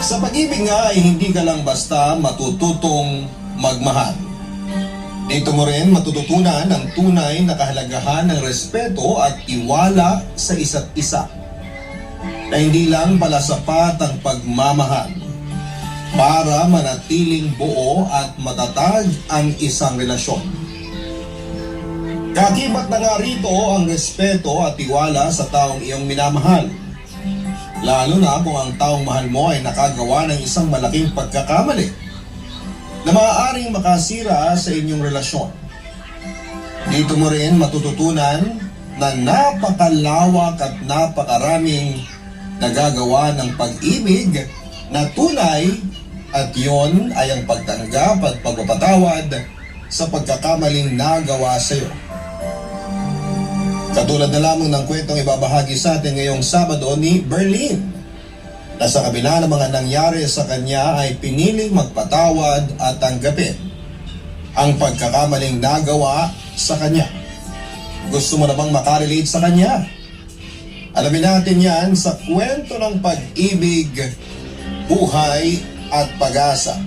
Sa pag-ibig nga ay hindi ka lang basta matututong magmahal. Dito mo rin matututunan ang tunay na kahalagahan ng respeto at tiwala sa isa't isa. Na hindi lang pala sapat ang pagmamahal para manatiling buo at matatag ang isang relasyon. Kakibat na nga rito ang respeto at tiwala sa taong iyong minamahal. Lalo na kung ang taong mahal mo ay nakagawa ng isang malaking pagkakamali na maaaring makasira sa inyong relasyon. Dito mo rin matututunan na napakalawak at napakaraming nagagawa ng pag-ibig na tunay at yon ay ang pagtanggap at pagpapatawad sa pagkakamaling nagawa sa iyo. Katulad na lamang ng kwentong ibabahagi sa atin ngayong Sabado ni Berlin na sa kabila ng mga nangyari sa kanya ay piniling magpatawad at tanggapin ang pagkakamaling nagawa sa kanya. Gusto mo na bang makarelate sa kanya? Alamin natin yan sa kwento ng pag-ibig, buhay at pag-asa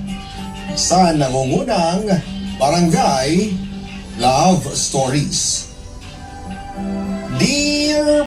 sa nangungunang Barangay Love Stories. Dear